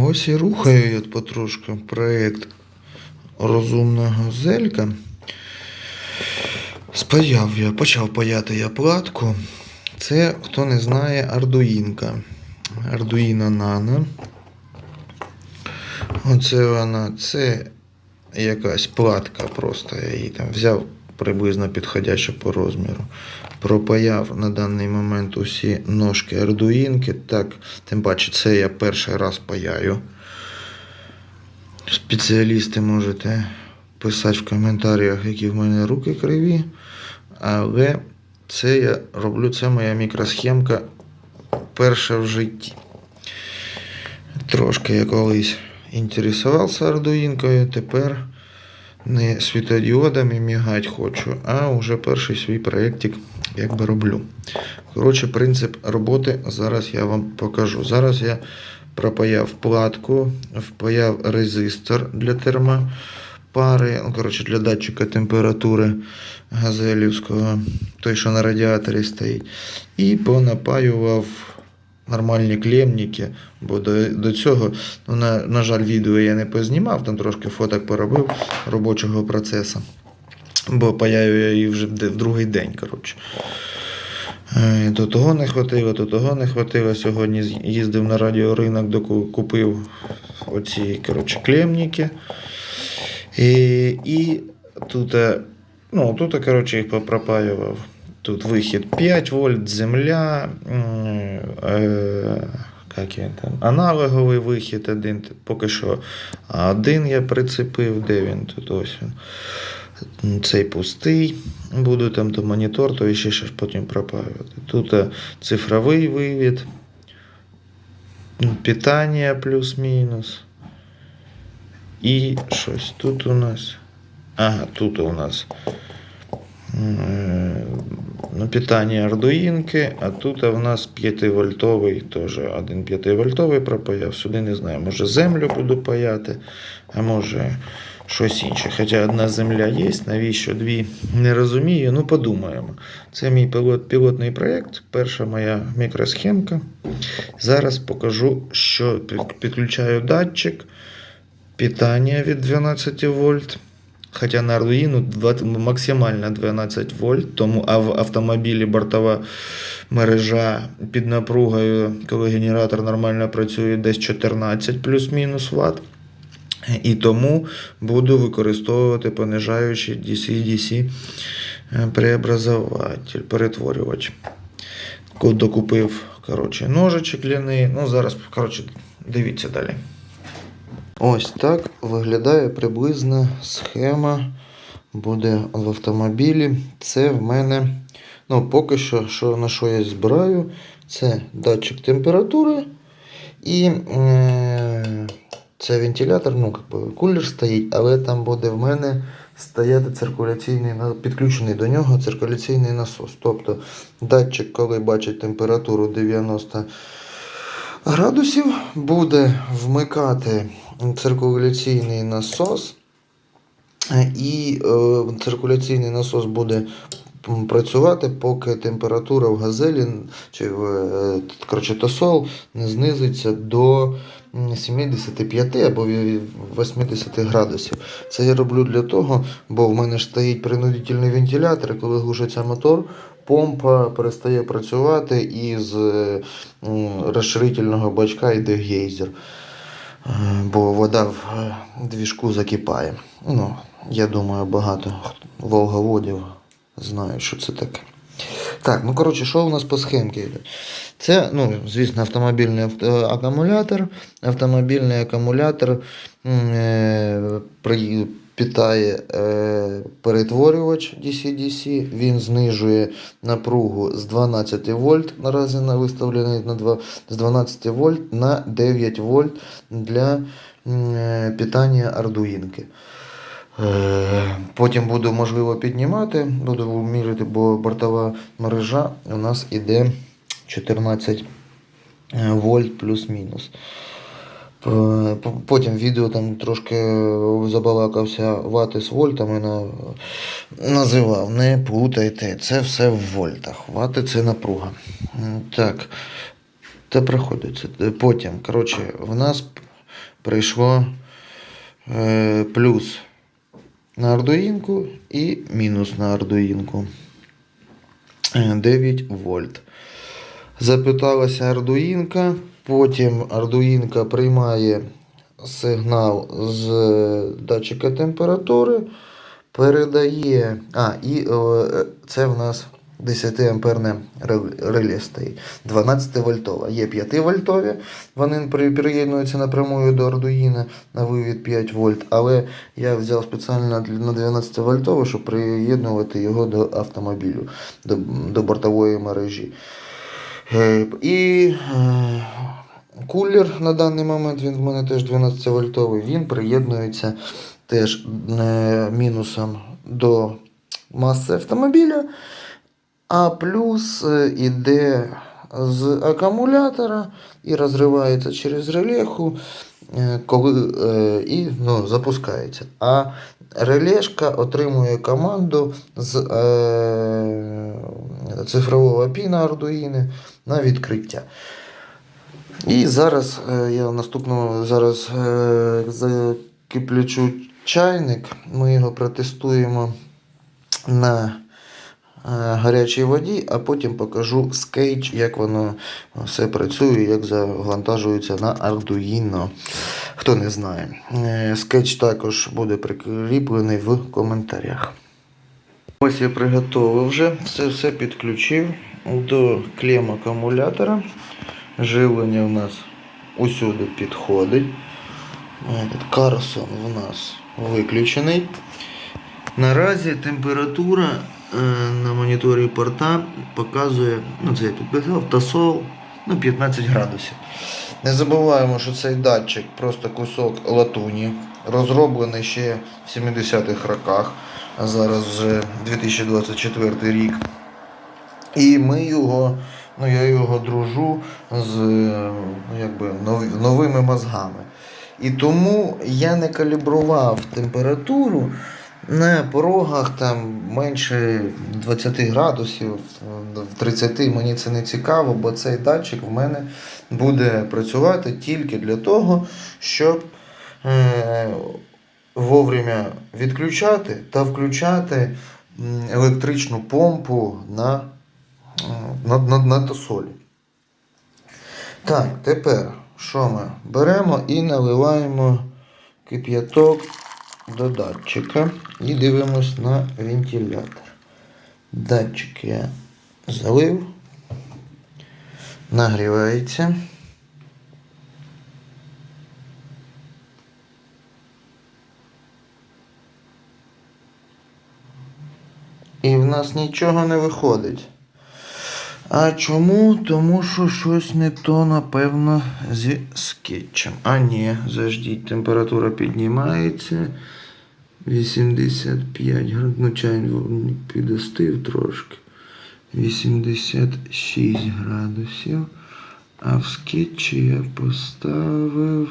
Ось і рухаю я потрошку проєкт розумного зелька. Спаяв я, почав паяти я платку. Це, хто не знає, ардуїнка. Ардуїна Nano. Оце вона, це якась платка просто. Я її там взяв приблизно підходяче по розміру. Пропаяв на даний момент усі ножки ардуїнки. Так, тим паче, це я перший раз паяю. Спеціалісти можете писати в коментарях, які в мене руки криві. Але це я роблю, це моя мікросхемка перша в житті. Трошки я колись інтересувався ардуїнкою, тепер не світодіодами мігать хочу, а вже перший свій проєктик якби роблю. Коротше, принцип роботи зараз я вам покажу. Зараз я пропаяв платку, впаяв резистор для термопари, ну, коротше, для датчика температури газелівського, той, що на радіаторі стоїть. І понапаював нормальні клемники, бо до, до цього, ну, на, на жаль, відео я не познімав, там трошки фоток поробив робочого процесу. Бо паяю її вже в другий день. коротше. Е, То того не хватило, то того не хватило. Сьогодні їздив на радіоринок, доку- купив оці коротше, клемники. І, і тут, е, ну, тут, коротше, їх пропаював. Тут вихід 5 вольт, земля, е, як він там, аналоговий вихід один, поки що один я прицепив, де він тут ось він. Цей пустий, буду там то монітор, то ще щось потім пропаювати. Тут е, цифровий вивід, питання плюс-мінус. І щось тут у нас. Ага, тут у нас е, ну, питання ардуїнки, а тут у нас 5-вольтовий, теж один 5-вольтовий пропаяв. Сюди не знаю, може землю буду паяти, а може щось інше. Хоча одна земля є, навіщо дві не розумію. Ну, подумаємо. Це мій пілот, пілотний проєкт, перша моя мікросхемка. Зараз покажу, що підключаю датчик, питання від 12 вольт. Хоча на Arduino 20 максимально 12 вольт, тому а в автомобілі бортова мережа під напругою, коли генератор нормально працює, десь 14 плюс-мінус Вт. І тому буду використовувати понижаючий DC-DC е, преобразователь, перетворювач. Докупив коротше, ножичок ляний. Ну, зараз, коротше, дивіться далі. Ось так виглядає приблизна схема буде в автомобілі. Це в мене, ну, поки що, що на що я збираю, це датчик температури і е, це вентилятор, ну, как би, кулер стоїть, але там буде в мене стояти циркуляційний, підключений до нього циркуляційний насос. Тобто датчик, коли бачить температуру 90 градусів, буде вмикати циркуляційний насос, і е, циркуляційний насос буде працювати, поки температура в газелі чи в е, коротше, тосол не знизиться до 75 або 80 градусів. Це я роблю для того, бо в мене стоїть принудительний вентилятор, і коли глушиться мотор, помпа перестає працювати і з е, розширительного бачка йде гейзер. Е, Бо вода в е, двіжку закипає. Ну, я думаю, багато волговодів знають, що це таке. Так, ну коротше, що у нас по схемці йде? Це, ну, звісно, автомобільний авто- акумулятор. Автомобільний акумулятор е, при- питає е, перетворювач DC-DC. Він знижує напругу з 12 вольт, наразі на виставлений на 2, з 12 вольт на 9 вольт для е, питання ардуїнки. Е, Потім буду, можливо, піднімати, буду міряти, бо бортова мережа у нас іде 14 е, вольт плюс-мінус. Е, Потім відео там трошки забалакався вати з вольтами на, називав. Не плутайте, це все в вольтах. Вати це напруга. Так. Та приходиться. Потім, коротше, в нас прийшло е, плюс на ардуїнку і мінус на ардуїнку. Е, 9 вольт. Запиталася ардуїнка, потім ардуїнка приймає сигнал з датчика температури, передає. А, і е, це в нас 10 амперне рел- реле стоїть. 12 вольтова. Є 5 вольтові, вони приєднуються напрямую до Arduino на вивід 5 вольт, але я взяв спеціально на 12 вольтове, щоб приєднувати його до автомобілю, до, до бортової мережі. Е, І е, кулер на даний момент він в мене теж 12 вольтовий. Він приєднується теж е, мінусом до маси автомобіля, а плюс іде з акумулятора і розривається через релеху, е, коли і ну, запускається. А релешка отримує команду з е, цифрового піна Arduino на відкриття. І зараз я наступного зараз закиплячу чайник. Ми його протестуємо на гарячій воді, а потім покажу скетч, як воно все працює, як завантажується на Arduino. Хто не знає. Е, Скетч також буде прикріплений в коментарях. Ось я приготував вже, все, все підключив до клем акумулятора. Живлення у нас усюди підходить. Карсон у нас виключений. Наразі температура е, на моніторі порта показує, ну це я підписав, тасол ну, 15 градусів. Не забуваємо, що цей датчик просто кусок латуні, розроблений ще в 70-х роках, а зараз вже 2024 рік. І ми його, ну я його дружу з е, ну, якби, нов- новими мозгами. І тому я не калібрував температуру на порогах там менше 20 градусів, в 30 мені це не цікаво, бо цей датчик в мене буде працювати тільки для того, щоб е, вовремя відключати та включати електричну помпу на, е, на, на, на тосолі. Так, тепер що ми? Беремо і наливаємо кип'яток до датчика і дивимось на вентилятор. Датчик я залив, нагрівається. І в нас нічого не виходить. А чому? Тому що щось не то, напевно, зі скетчем. А ні, заждіть, температура піднімається. 85 градусів. Ну, чайник підостив трошки. 86 градусів. А в скетчі я поставив.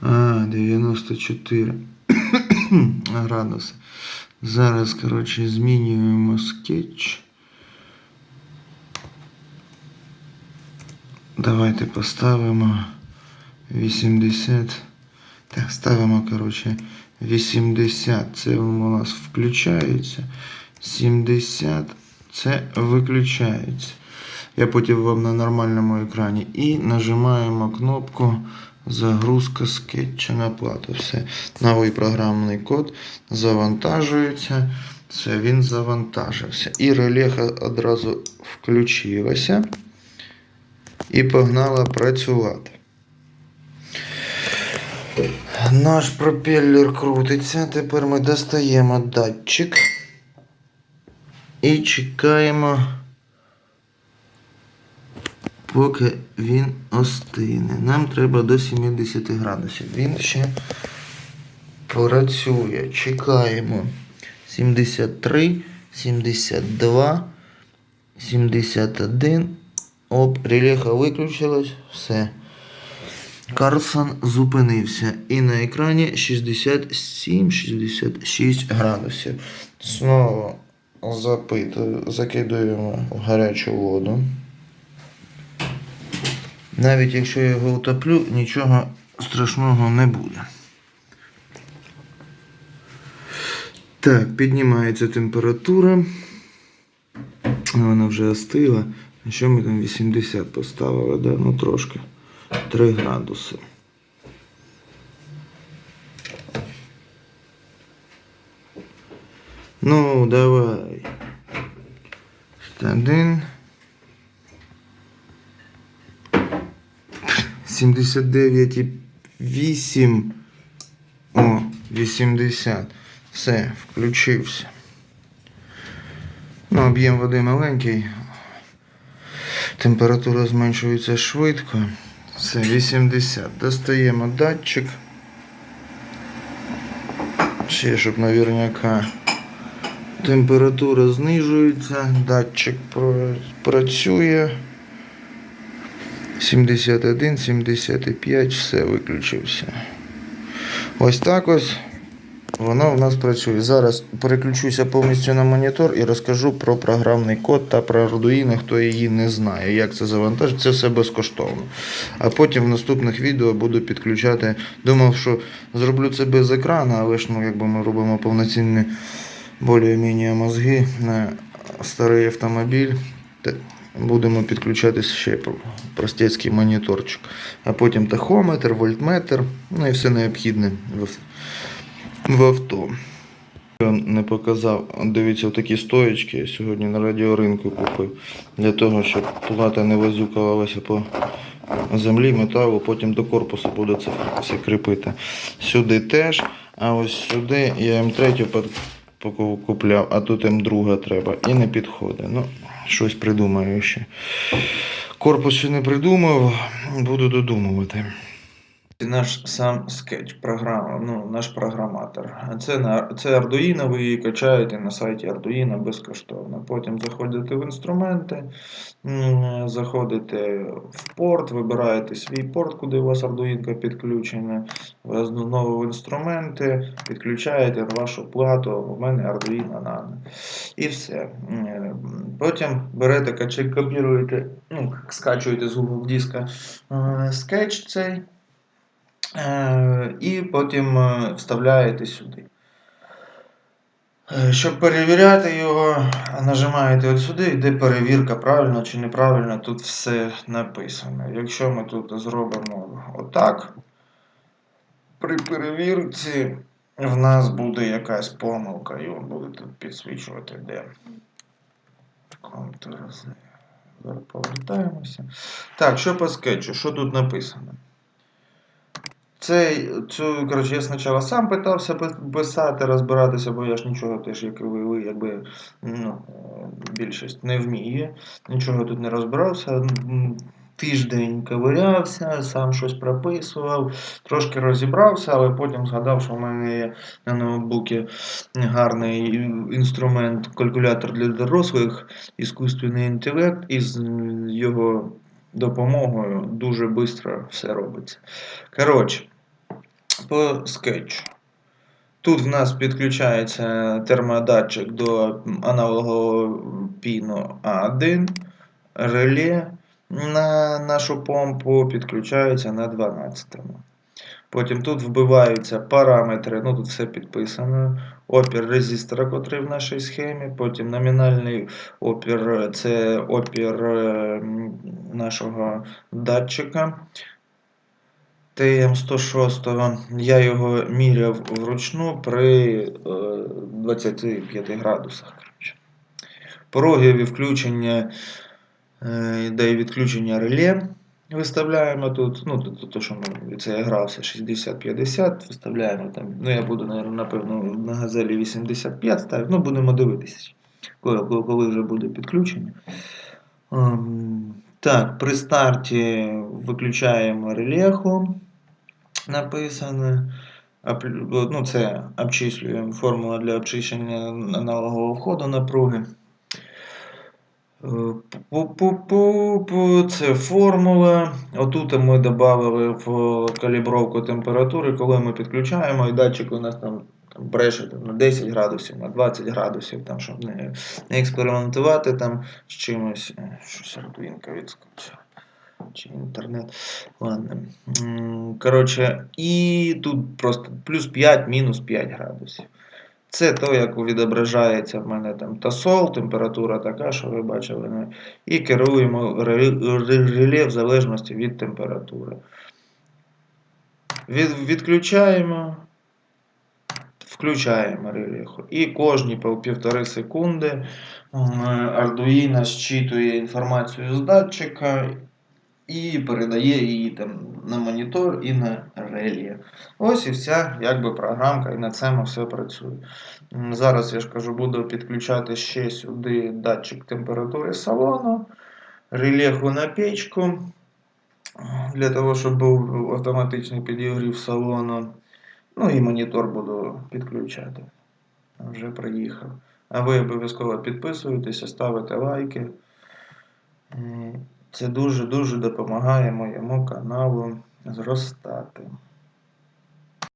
А, 94 градуси. Зараз, коротше, змінюємо скетч. Давайте поставимо 80. Так, ставимо, коротше, 80. Це у нас включається. 70 це виключається. Я потім вам на нормальному екрані. І нажимаємо кнопку Загрузка скетча на плату. Все. Новий програмний код завантажується. Все, він завантажився. І релеха одразу включилася і погнала працювати. Наш пропеллер крутиться. Тепер ми достаємо датчик і чекаємо, поки він остине. Нам треба до 70 градусів. Він ще працює. Чекаємо 73, 72, 71. Оп, релеха виключилась. Все. Карлсон зупинився. І на екрані 67-66 градусів. Знову запитую, закидуємо в гарячу воду. Навіть якщо я його утоплю, нічого страшного не буде. Так, піднімається температура. Вона вже остила. Що ми там 80 поставили? Да? Ну трошки. 3 градуси. Ну, давай. Один. 79,8. О, 80. Все, включився. Ну, об'єм води маленький. Температура зменшується швидко. Все, 80. Достаємо датчик. Ще, щоб наверняка. Температура знижується, датчик працює. 71, 75, все виключився. Ось так ось воно в нас працює. Зараз переключуся повністю на монітор і розкажу про програмний код та про Arduino, хто її не знає, як це завантажити. Це все безкоштовно. А потім в наступних відео буду підключати. Думав, що зроблю це без екрану, але ж ну, якби ми робимо повноцінні більш-менш мозги на старий автомобіль. Будемо підключатися ще простецький моніторчик. А потім тахометр, вольтметр, ну і все необхідне в, авто. Я не показав, дивіться, такі стоечки я сьогодні на радіоринку купив. Для того, щоб плата не возюкалася по землі, металу, потім до корпусу буде це все кріпити. Сюди теж, а ось сюди я М3 купляв, а тут М2 треба і не підходить. Ну, щось придумаю ще. Корпус ще не придумав, буду додумувати. Наш сам скетч, програма, ну, наш програматор. Це, на, це Arduino, ви її качаєте на сайті Arduino безкоштовно. Потім заходите в інструменти, заходите в порт, вибираєте свій порт, куди у вас Arduino підключене. Ви Знову в інструменти, підключаєте вашу плату. У мене Arduino Nano. І все. Потім берете, копіруєте, ну, скачуєте з Google диска е, скетч цей. Е, І потім е, вставляєте сюди. Е, Щоб перевіряти його, нажимаєте от сюди, йде перевірка, правильно чи неправильно, тут все написано. Якщо ми тут зробимо отак, при перевірці в нас буде якась помилка, і він буде тут підсвічувати, де. Ctrl-Z. Повертаємося. Так, що по скетчу? Що тут написано? Цей, цю, коротше, я спочатку сам питався писати, розбиратися, бо я ж нічого теж, як ви, якби ну, більшість не вміє. Нічого тут не розбирався. Тиждень ковирявся, сам щось прописував, трошки розібрався, але потім згадав, що в мене є на ноутбуці гарний інструмент, калькулятор для дорослих, іскусственний інтелект, і з його допомогою дуже швидко все робиться. Коротше, по скетчу. Тут в нас підключається термодатчик до аналогового піну А1, реле на нашу помпу підключається на 12. Потім тут вбиваються параметри, ну тут все підписано. Опір резистора, котрий в нашій схемі. Потім номінальний опір це опір е, нашого датчика. ТМ106. Я його міряв вручну при е, 25 градусах. коротше. Порогові включення е, і відключення реле виставляємо тут. Ну, то, що ми, це я грався 60-50, виставляємо там. Ну, я буду, напевно, на газелі 85 ставити. Ну, будемо дивитися, коли, коли, коли вже буде підключення. Ем, так, при старті виключаємо релеху. Написано. Аплю- Ну, це обчислюємо формула для обчислення аналогового входу напруги. Е, Це формула. Отут ми додали в калібровку температури, коли ми підключаємо, і датчик у нас там, бреше на 10 градусів, на 20 градусів, там, щоб не, експериментувати там з чимось. Е, Щось родинка відскочила. Чи інтернет. Ладно. Коротше, і тут просто плюс 5, мінус 5 градусів. Це то, як відображається в мене там тосол, температура така, що ви бачили. І керуємо ре- ре- реле в залежності від температури. Від, відключаємо, включаємо реле. І кожні пів- півтори секунди Arduino зчитує інформацію з датчика і передає її там на монітор і на реле. Ось і вся якби програмка, і на цьому все працює. Зараз я ж кажу, буду підключати ще сюди датчик температури салону, релеху на печку для того, щоб був автоматичний підігрів салону. Ну і монітор буду підключати. Вже приїхав. А ви обов'язково підписуєтеся, ставите лайки. Це дуже-дуже допомагає моєму каналу зростати.